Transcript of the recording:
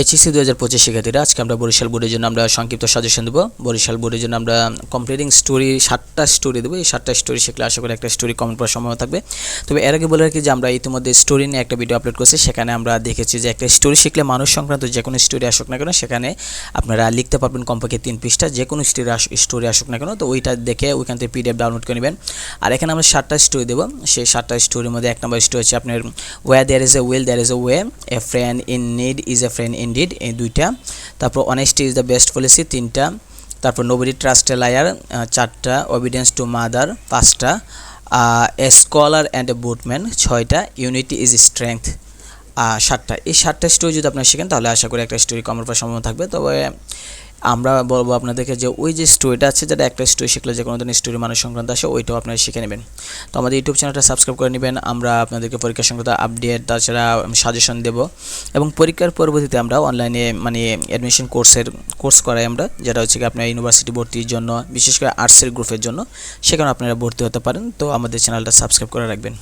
HSC দু হাজার পঁচিশ শিক্ষার্থীরা, আজকে আমরা বরিশাল বোর্ডের জন্য আমরা সংক্ষিপ্ত সাজেশন দেবো। বরিশাল বোর্ডের জন্য আমরা কমপ্লিটিং স্টোরি সাতটা স্টোরি দেবো। এই সাতটা স্টোরি শিখলে আশা করি একটা স্টোরি কমেন্ট করার সময় থাকবে। তবে এর আগে বলে রাখি যে আমরা ইতিমধ্যে স্টোরি নিয়ে একটা ভিডিও আপলোড করছি, সেখানে আমরা দেখেছি যে একটা স্টোরি শিখলে মানুষ সংক্রান্ত যে কোনো স্টোরি আসুক না কেন, সেখানে আপনারা লিখতে পারবেন কমপক্ষে তিন পৃষ্ঠা, যে কোনো স্টোরি স্টোরি আসুক না কেন, তো ওইটা দেখে ওইখান থেকে পিডিএফ ডাউনলোড করে নেবেন। আর এখানে আমরা সাতটা স্টোরি দেবো। সেই সাতটা স্টোরির মধ্যে এক নম্বর স্টোরি হচ্ছে আপনার way there is a will there is a way a friend in need is a friend indeed এই দুইটা। তারপর honesty is the best policy তিনটা। তারপর নোবডি ট্রাস্ট লায়ার চারটা। অবিডেন্স টু মাদার পাঁচটা। এ স্কলার অ্যান্ড এ বুটম্যান ছয়টা। ইউনিটি ইজ স্ট্রেংথ সাতটা। এই সাতটা স্টোরি যদি আপনারা শিখেন, তাহলে আশা করি একটা স্টোরি কমার পর সম্ভাবনা থাকবে। তবে আমরা বলব আপনাদেরকে যে ওই যে স্টোরিটা আছে, যেটা একটা স্টোরি শিখলে যে কোনো ধরনের স্টোরি মানুষ সংক্রান্ত আসে, ওইটাও আপনারা শিখে নেবেন। তো আমাদের ইউটিউব চ্যানেলটা সাবস্ক্রাইব করে নেবেন। আমরা আপনাদেরকে পরীক্ষা সংক্রান্ত আপডেট তাছাড়া সাজেশন দেব। এবং পরীক্ষার পরবর্তীতে আমরা অনলাইনে মানে অ্যাডমিশন কোর্সের কোর্স করাই আমরা, যেটা হচ্ছে কি আপনার ইউনিভার্সিটি ভর্তির জন্য, বিশেষ করে আর্টসের গ্রুপের জন্য, সেখানে আপনারা ভর্তি হতে পারেন। তো আমাদের চ্যানেলটা সাবস্ক্রাইব করে রাখবেন।